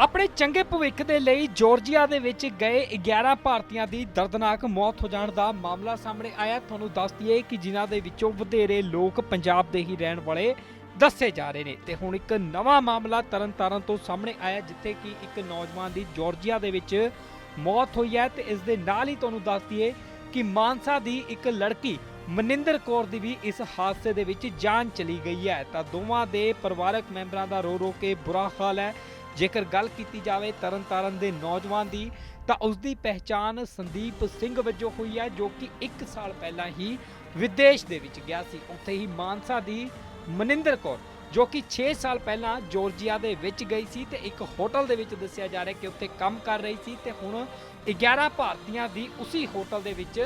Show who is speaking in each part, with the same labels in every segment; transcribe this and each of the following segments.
Speaker 1: ਆਪਣੇ ਚੰਗੇ ਭਵਿੱਖ ਦੇ ਲਈ ਜਾਰਜੀਆ ਦੇ ਵਿੱਚ ਗਏ 11 ਭਾਰਤੀਆਂ ਦੀ ਦਰਦਨਾਕ ਮੌਤ ਹੋ ਜਾਣ ਦਾ ਮਾਮਲਾ ਸਾਹਮਣੇ ਆਇਆ। ਤੁਹਾਨੂੰ ਦੱਸ ਦਈਏ ਕਿ ਜਿਨ੍ਹਾਂ ਦੇ ਵਿੱਚੋਂ ਵਧੇਰੇ ਲੋਕ ਪੰਜਾਬ ਦੇ ਹੀ ਰਹਿਣ ਵਾਲੇ ਦੱਸੇ ਜਾ ਰਹੇ ਨੇ। ਤੇ ਹੁਣ ਇੱਕ ਨਵਾਂ ਮਾਮਲਾ ਤਰਨਤਾਰਨ ਤੋਂ ਸਾਹਮਣੇ ਆਇਆ, ਜਿੱਥੇ ਕਿ ਇੱਕ ਨੌਜਵਾਨ ਦੀ ਜਾਰਜੀਆ ਦੇ ਵਿੱਚ ਮੌਤ ਹੋਈ ਹੈ ਤੇ ਇਸ ਦੇ ਨਾਲ ਹੀ ਤੁਹਾਨੂੰ ਦੱਸ ਦਈਏ ਕਿ ਮਾਨਸਾ ਦੀ ਇੱਕ ਲੜਕੀ ਮਨਿੰਦਰ ਕੌਰ ਦੀ ਵੀ ਇਸ ਹਾਦਸੇ ਦੇ ਵਿੱਚ ਜਾਨ ਚਲੀ ਗਈ ਹੈ। ਤਾਂ ਦੋਵਾਂ ਦੇ ਪਰਿਵਾਰਕ ਮੈਂਬਰਾਂ ਦਾ ਰੋ ਰੋ ਕੇ ਬੁਰਾ ਹਾਲ ਹੈ। ਜੇਕਰ ਗੱਲ ਕੀਤੀ ਜਾਵੇ ਤਰਨਤਾਰਨ ਦੇ ਨੌਜਵਾਨ ਦੀ, ਤਾਂ ਉਸ ਦੀ ਪਹਿਚਾਣ ਸੰਦੀਪ ਸਿੰਘ ਵਜੋਂ ਹੋਈ ਹੈ, ਜੋ ਕਿ 1 ਸਾਲ ਪਹਿਲਾਂ ਹੀ ਵਿਦੇਸ਼ ਦੇ ਵਿੱਚ ਗਿਆ ਸੀ। ਉੱਥੇ ਹੀ ਮਾਨਸਾ ਦੀ ਮਨਿੰਦਰ ਕੌਰ, ਜੋ ਕਿ 6 ਸਾਲ ਪਹਿਲਾਂ ਜਾਰਜੀਆ ਦੇ ਵਿੱਚ ਗਈ ਸੀ ਤੇ ਇੱਕ ਹੋਟਲ ਦੇ ਵਿੱਚ ਦੱਸਿਆ ਜਾ ਰਿਹਾ ਕਿ ਉੱਥੇ ਕੰਮ ਕਰ ਰਹੀ ਸੀ ਤੇ ਹੁਣ 11 ਭਾਰਤੀਆਂ ਦੀ ਉਸੇ ਹੋਟਲ ਦੇ ਵਿੱਚ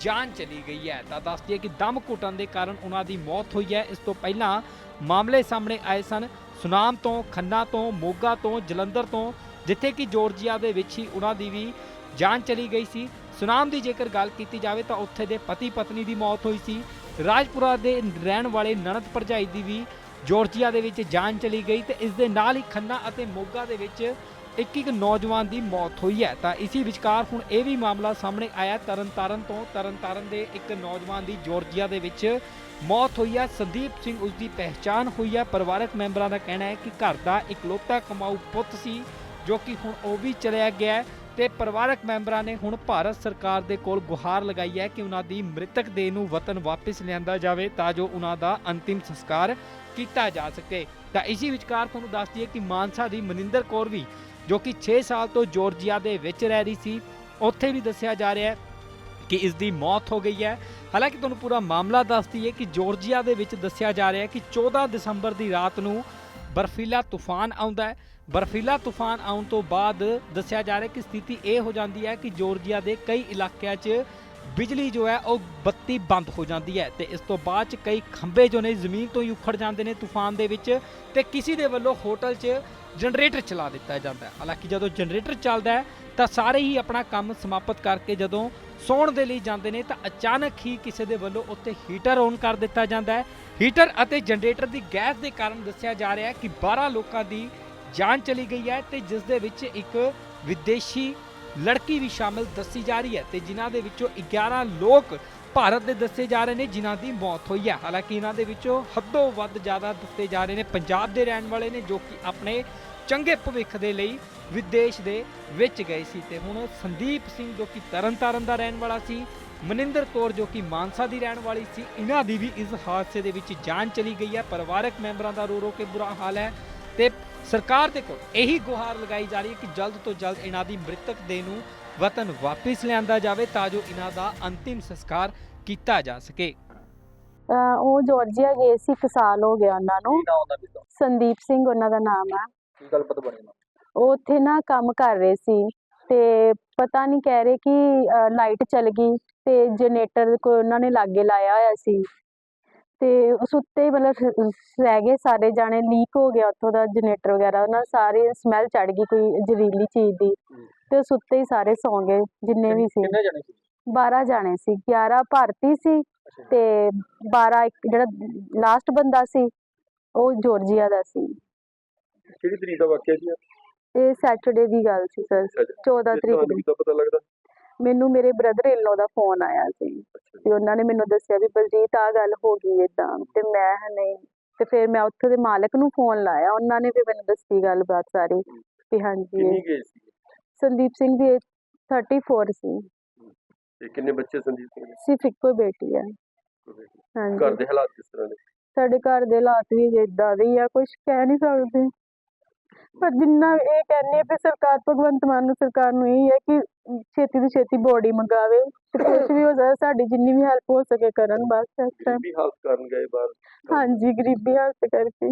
Speaker 1: ਜਾਨ ਚਲੀ ਗਈ ਹੈ। ਤਾਂ ਦੱਸ ਦਈਏ ਕਿ ਦਮ ਘੁੱਟਣ ਦੇ ਕਾਰਨ ਉਹਨਾਂ ਦੀ ਮੌਤ ਹੋਈ ਹੈ। ਇਸ ਤੋਂ ਪਹਿਲਾਂ ਮਾਮਲੇ ਸਾਹਮਣੇ ਆਏ ਸਨ। ਸੁਨਾਮ ਤੋਂ, ਖੰਨਾ ਤੋਂ, ਮੋਗਾ ਤੋਂ, ਜਲੰਧਰ ਤੋਂ, ਜਿੱਥੇ ਕਿ ਜੋਰਜੀਆ ਦੇ ਵਿੱਚ ਹੀ ਉਹਨਾਂ ਦੀ ਵੀ ਜਾਨ ਚਲੀ ਗਈ ਸੀ। ਸੁਨਾਮ ਦੀ ਜੇਕਰ ਗੱਲ ਕੀਤੀ ਜਾਵੇ ਤਾਂ ਉੱਥੇ ਦੇ ਪਤੀ ਪਤਨੀ ਦੀ ਮੌਤ ਹੋਈ ਸੀ। ਰਾਜਪੁਰਾ ਦੇ ਰਹਿਣ ਵਾਲੇ ਨਨਦ ਭਰਜਾਈ ਦੀ ਵੀ ਜੋਰਜੀਆ ਦੇ ਵਿੱਚ ਜਾਨ ਚਲੀ ਗਈ ਤੇ ਇਸ ਦੇ ਨਾਲ ਹੀ ਖੰਨਾ ਅਤੇ ਮੋਗਾ ਦੇ ਵਿੱਚ ਇੱਕ ਇੱਕ ਨੌਜਵਾਨ ਦੀ ਮੌਤ ਹੋਈ ਹੈ। ਤਾਂ ਇਸੇ ਵਿਚਕਾਰ ਹੁਣ ਇਹ ਵੀ ਮਾਮਲਾ ਸਾਹਮਣੇ ਆਇਆ। ਤਰਨਤਾਰਨ ਤੋਂ ਤਰਨਤਾਰਨ ਦੇ ਇੱਕ ਨੌਜਵਾਨ ਦੀ ਜਾਰਜੀਆ ਦੇ ਵਿੱਚ ਮੌਤ ਹੋਈ ਹੈ। ਸੰਦੀਪ ਸਿੰਘ ਉਸ ਦੀ ਪਹਿਚਾਣ ਹੋਈ ਹੈ। ਪਰਿਵਾਰਕ ਮੈਂਬਰਾਂ ਦਾ ਕਹਿਣਾ ਹੈ ਕਿ ਘਰ ਦਾ ਇਕਲੌਤਾ ਕਮਾਊ ਪੁੱਤ ਸੀ, ਜੋ ਕਿ ਹੁਣ ਉਹ ਵੀ ਚਲਿਆ ਗਿਆ ਹੈ। ਤੇ ਪਰਿਵਾਰਕ ਮੈਂਬਰਾਂ ਨੇ ਹੁਣ ਭਾਰਤ ਸਰਕਾਰ ਦੇ ਕੋਲ ਗੁਹਾਰ ਲਗਾਈ ਹੈ ਕਿ ਉਹਨਾਂ ਦੀ ਮ੍ਰਿਤਕ ਦੇਹ ਨੂੰ ਵਤਨ ਵਾਪਸ ਲਿਆਂਦਾ ਜਾਵੇ ਤਾਂ ਜੋ ਉਹਨਾਂ ਦਾ ਅੰਤਿਮ ਸੰਸਕਾਰ ਕੀਤਾ ਜਾ ਸਕੇ। ਤਾਂ ਇਸੇ ਵਿਚਕਾਰ ਤੁਹਾਨੂੰ ਦੱਸ ਦਈਏ ਕਿ ਮਾਨਸਾ ਦੀ ਮਨਿੰਦਰ ਕੌਰ ਵੀ ਜੋ ਕਿ 6 ਸਾਲ ਤੋਂ ਜਾਰਜੀਆ ਦੇ ਵਿੱਚ ਰਹਿ ਰਹੀ ਸੀ, ਉੱਥੇ ਵੀ ਦੱਸਿਆ ਜਾ ਰਿਹਾ ਹੈ ਕਿ ਇਸ ਦੀ ਮੌਤ ਹੋ ਗਈ ਹੈ। ਹਾਲਾਂਕਿ ਤੁਹਾਨੂੰ ਪੂਰਾ ਮਾਮਲਾ ਦੱਸਦੀ ਹੈ ਕਿ ਜਾਰਜੀਆ ਦੇ ਵਿੱਚ ਦੱਸਿਆ ਜਾ ਰਿਹਾ ਹੈ ਕਿ 14 ਦਸੰਬਰ ਦੀ ਰਾਤ ਨੂੰ ਬਰਫੀਲਾ ਤੂਫਾਨ ਆਉਂਦਾ ਹੈ। ਬਰਫੀਲਾ ਤੂਫਾਨ ਆਉਣ ਤੋਂ ਬਾਅਦ ਦੱਸਿਆ ਜਾ ਰਿਹਾ ਕਿ ਸਥਿਤੀ ਇਹ ਹੋ ਜਾਂਦੀ ਹੈ ਕਿ ਜਾਰਜੀਆ ਦੇ ਕਈ ਇਲਾਕਿਆਂ 'ਚ ਬਿਜਲੀ ਜੋ ਹੈ, ਉਹ ਬੱਤੀ ਬੰਦ ਹੋ ਜਾਂਦੀ ਹੈ ਤੇ ਇਸ ਤੋਂ ਬਾਅਦ 'ਚ ਕਈ ਖੰਭੇ ਜੋ ਨੇ ਜ਼ਮੀਨ ਤੋਂ ਹੀ ਉਖੜ ਜਾਂਦੇ ਨੇ ਤੂਫਾਨ ਦੇ ਵਿੱਚ ਤੇ ਕਿਸੇ ਦੇ ਵੱਲੋਂ ਹੋਟਲ 'ਚ ਜਨਰੇਟਰ ਚਲਾ ਦਿੱਤਾ ਜਾਂਦਾ ਹੈ। ਹਾਲਾਂਕਿ ਜਦੋਂ ਜਨਰੇਟਰ ਚੱਲਦਾ ਹੈ, ਤਾਂ ਸਾਰੇ ਹੀ ਆਪਣਾ ਕੰਮ ਸਮਾਪਤ ਕਰਕੇ ਜਦੋਂ ਸੌਣ ਦੇ ਲਈ ਜਾਂਦੇ ਨੇ, ਤਾਂ ਅਚਾਨਕ ਹੀ ਕਿਸੇ ਦੇ ਵੱਲੋਂ ਉੱਥੇ ਹੀਟਰ ਔਨ ਕਰ ਦਿੱਤਾ ਜਾਂਦਾ ਹੈ। ਹੀਟਰ ਅਤੇ ਜਨਰੇਟਰ ਦੀ ਗੈਸ ਦੇ ਕਾਰਨ ਦੱਸਿਆ ਜਾ ਰਿਹਾ ਹੈ ਕਿ 12 ਲੋਕਾਂ ਦੀ ਜਾਨ ਚਲੀ ਗਈ ਹੈ ਤੇ ਜਿਸ ਦੇ ਵਿੱਚ ਇੱਕ ਵਿਦੇਸ਼ੀ ਲੜਕੀ ਵੀ ਸ਼ਾਮਿਲ ਦੱਸੀ ਜਾ ਰਹੀ ਹੈ ਤੇ ਜਿਨ੍ਹਾਂ ਦੇ ਵਿੱਚੋਂ 11 ਲੋਕ ਭਾਰਤ ਦੇ ਦੱਸੇ ਜਾ ਰਹੇ ਨੇ, ਜਿਨ੍ਹਾਂ ਦੀ ਮੌਤ ਹੋਈ ਹੈ। ਹਾਲਾਂਕਿ ਇਹਨਾਂ ਦੇ ਵਿੱਚੋਂ ਹੱਦੋਂ ਵੱਧ ਜ਼ਿਆਦਾ ਦੱਸੇ ਜਾ ਰਹੇ ਨੇ। ਪੰਜਾਬ ਦੇ ਰਹਿਣ ਵਾਲੇ ਨੇ, ਜੋ ਕਿ ਆਪਣੇ ਚੰਗੇ ਭਵਿੱਖ ਦੇ ਲਈ ਵਿਦੇਸ਼ ਦੇ ਵਿੱਚ ਗਏ ਸੀ। ਤੇ ਹੁਣ ਸੰਦੀਪ ਸਿੰਘ, ਜੋ ਕਿ ਤਰਨਤਾਰਨ ਦਾ ਰਹਿਣ ਵਾਲਾ ਸੀ, ਮਨਿੰਦਰ ਕੌਰ, ਜੋ ਕਿ ਮਾਨਸਾ ਦੀ ਰਹਿਣ ਵਾਲੀ ਸੀ ਇਹਨਾਂ ਦੀ ਵੀ ਇਸ ਹਾਦਸੇ ਦੇ ਵਿੱਚ ਜਾਨ ਚਲੀ ਗਈ ਹੈ। ਪਰਿਵਾਰਕ ਮੈਂਬਰਾਂ ਦਾ ਰੋ ਰੋ ਕੇ ਬੁਰਾ ਹਾਲ ਹੈ। ਤੇ ਸਰਕਾਰ ਦੇ ਕੋਲ ਇਹੀ ਗੁਹਾਰ ਲਗਾਈ ਜਾ ਰਹੀ ਹੈ ਕਿ ਜਲਦ ਤੋਂ ਜਲਦ ਇਹਨਾਂ ਦੀ ਮ੍ਰਿਤਕ ਦੇਹ ਨੂੰ ਵਤਨ ਵਾਪਿਸ ਲਿਆਂਦਾ ਜਾਵੇ ਤਾਂ ਜੋ ਇਹਨਾਂ ਦਾ ਅੰਤਿਮ ਸੰਸਕਾਰ ਕੀਤਾ ਜਾ ਸਕੇ।
Speaker 2: ਅਹ ਉਹ ਜਾਰਜੀਆ ਗਏ ਸੀ ਇੱਕ ਸਾਲ ਹੋ ਗਿਆ ਉਹਨਾਂ ਨੂੰ।
Speaker 3: ਹੁੰਦਾ
Speaker 2: ਸੰਦੀਪ ਸਿੰਘ ਉਹਨਾਂ ਦਾ ਨਾਮ ਆ।
Speaker 3: ਕੀ ਗੱਲ ਪਤਾ ਬਣੀ ਨਾ
Speaker 2: ਉਹ ਉੱਥੇ ਨਾ ਕੰਮ ਕਰ ਰਹੇ ਸੀ ਤੇ ਪਤਾ ਨਹੀਂ ਕਹਿ ਰਹੇ ਕਿ ਲਾਈਟ ਚਲ ਗਈ ਤੇ ਜਨਰੇਟਰ ਕੋ ਉਹਨਾਂ ਨੇ ਲਾਗੇ ਲਾਇਆ ਹੋਇਆ ਸੀ। ਤੇ ਉਸ ਉੱਤੇ ਹੀ ਮਤਲਬ ਰ- ਰਹਿ ਗਏ ਸਾਰੇ ਜਾਣੇ। ਲੀਕ ਹੋ ਗਿਆ ਉੱਥੋਂ ਦਾ ਜਨਰੇਟਰ ਵਗੈਰਾ। ਉਹਨਾਂ ਸਾਰੇ ਸਮੈਲ ਚੜ ਗਈ ਕੋਈ ਜ਼ਹਿਰੀਲੀ ਚੀਜ਼ ਦੀ।
Speaker 3: ਹਮ।
Speaker 2: ਤੇ ਉਸ ਉੱਤੇ ਹੀ ਸਾਰੇ ਸੌਂ ਗਏ ਜਿੰਨੇ ਵੀ ਸੀ।
Speaker 3: ਕਿੰਨੇ ਜਣੇ ਸੀ?
Speaker 2: 12 ਜਾਣੇ ਸੀ 11 ਭਾਰਤੀ ਸੀ ਤੇ 12 ਇੱਕ ਜਿਹੜਾ ਲਾਸਟ ਬੰਦਾ ਸੀ ਉਹ ਜਾਰਜੀਆ ਦਾ ਸੀ।
Speaker 3: ਕਿਹੜੀ ਤਰੀਕ ਦਾ ਵਾਕਿਆ ਸੀ?
Speaker 2: ਇਹ ਸੈਟਰਡੇ ਦੀ ਗੱਲ ਸੀ ਸਰ। 14 ਤਰੀਕ ਦੀ
Speaker 3: ਦਾ ਪਤਾ ਲੱਗਦਾ?
Speaker 2: ਮੈਨੂੰ ਮੇਰੇ ਬ੍ਰਦਰ ਇਨ ਦਾ ਫੋਨ ਆਇਆ ਸੀ ਤੇ ਉਹਨਾਂ ਨੇ ਮੈਨੂੰ ਦੱਸਿਆ ਵੀ ਬਲਜੀਤ ਆ ਗੱਲ ਹੋ ਗਈ ਏਦਾਂ। ਤੇ ਮੈਂ ਨਹੀਂ ਤੇ ਫਿਰ ਮੈਂ ਉੱਥੇ ਦੇ ਮਾਲਕ ਨੂੰ ਫੋਨ ਲਾਇਆ। ਉਹਨਾਂ ਨੇ ਵੀ ਮੈਨੂੰ ਦੱਸੀ ਗੱਲਬਾਤ ਸਾਰੀ ਵੀ ਹਾਂਜੀ।
Speaker 3: ਕਿੰਨੀ ਗਏ ਸੀ?
Speaker 2: ਸੰਦੀਪ ਸਿੰਘ ਦੀ age 34 ਸੀ।
Speaker 3: ਤੇ ਕਿੰਨੇ ਬੱਚੇ ਸੰਦੀਪ ਸਿੰਘ ਦੇ?
Speaker 2: ਸਿਰਫ ਇੱਕੋ ਬੇਟੀ ਹੈ
Speaker 3: ਘਰ
Speaker 2: ਹਾਂਜੀ।
Speaker 3: ਦੇ ਹਾਲਾਤ ਕਿਸ ਤਰ੍ਹਾਂ ਦੇ?
Speaker 2: ਸਾਡੇ ਘਰ ਦੇ ਹਾਲਾਤ ਵੀ ਇਦਾਂ ਦੇ ਹੀ ਆ ਕੁਝ ਕਹਿ ਨਹੀਂ ਸਕਦੇ। ਪਰ ਜਿੰਨਾ ਇਹ ਕਹਿੰਦੇ ਆ ਵੀ ਸਰਕਾਰ ਭਗਵੰਤ ਮਾਨ ਨੂੰ ਸਰਕਾਰ ਨੂੰ ਇਹ ਹੈ ਕਿ ਛੇਤੀ ਤੋਂ ਛੇਤੀ ਬੋਡੀ ਮੰਗਾਵੇ ਤੇ ਕੁਝ ਵੀ ਹੋ ਜਾਏ ਸਾਡੀ ਜਿੰਨੀ ਵੀ ਹੈਲਪ ਹੋ ਸਕੇ ਕਰਨ ਬਸ ਇਸ ਟਾਈਮ
Speaker 3: ਗਰੀਬੀ ਹਾਲਤ ਕਾਰਨ ਗਏ ਬਾਹਰ।
Speaker 2: ਹਾਂਜੀ ਗਰੀਬੀ ਹਾਲਤ ਕਰਕੇ।